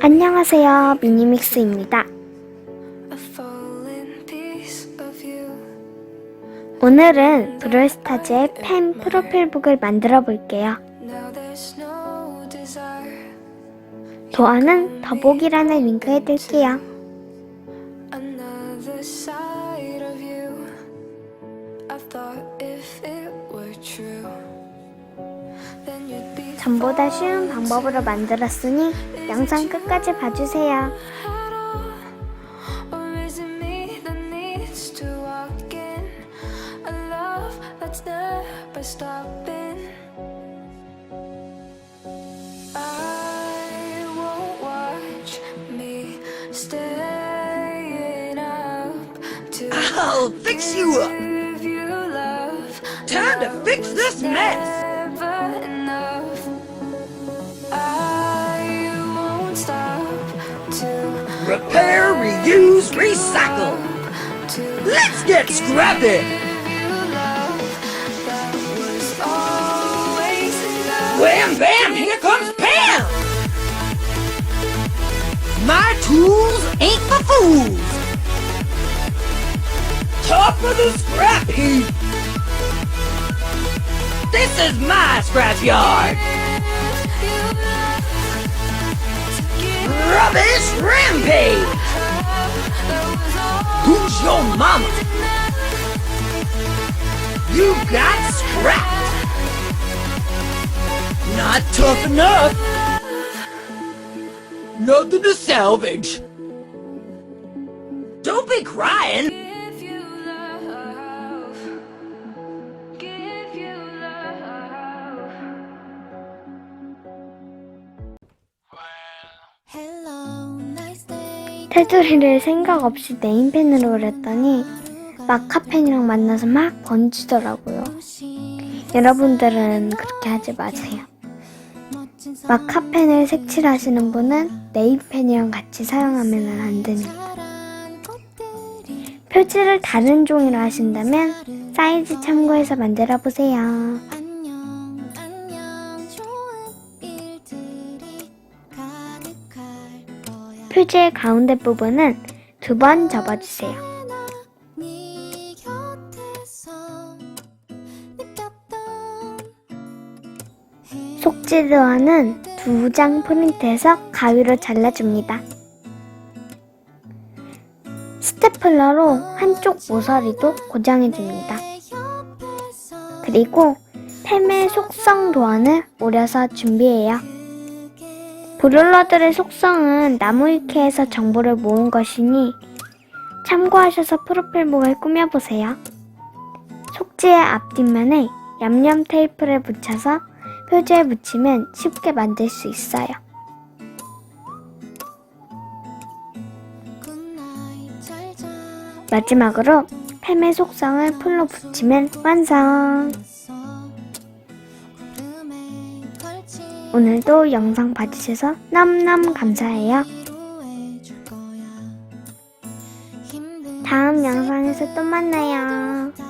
안녕하세요. 미니믹스입니다. 오늘은 브롤스타즈의 팬 프로필북을 만들어 볼게요. 도안은 더보기란에 링크해 둘게요. thought if it were true, then you'd be 전보다 쉬운 방법으로 만들었으니 영상 끝까지 봐주세요. I'll fix you up. Time to fix this mess. Repair, reuse, recycle. Let's get scrappy. Wham bam, here comes Pam. My tools ain't for fools. Top of the scrap heap. This is my scrapyard. Rubbish rampage. Who's your mama? You got scrapped. Not tough enough. Nothing to salvage. Don't be crying. 테두리를 생각 없이 네임펜으로 그렸더니 마카펜이랑 만나서 막 번지더라고요. 여러분들은 그렇게 하지 마세요. 마카펜을 색칠하시는 분은 네임펜이랑 같이 사용하면 안 됩니다. 표지를 다른 종이로 하신다면 사이즈 참고해서 만들어 보세요. 표지의 가운데 부분은 두 번 접어주세요. 속지도안은 두장 프린트해서 가위로 잘라줍니다. 스테플러로 한쪽 모서리도 고정해줍니다. 그리고 팸의 속성 도안을 오려서 준비해요. 브롤러들의 속성은 나무위키에서 정보를 모은 것이니 참고하셔서 프로필북을 꾸며보세요. 속지의 앞뒷면에 얌얌 테이프를 붙여서 표지에 붙이면 쉽게 만들 수 있어요. 마지막으로 팸의 속성을 풀로 붙이면 완성! 오늘도 영상 봐주셔서 너무너무 감사해요. 다음 영상에서 또 만나요. 다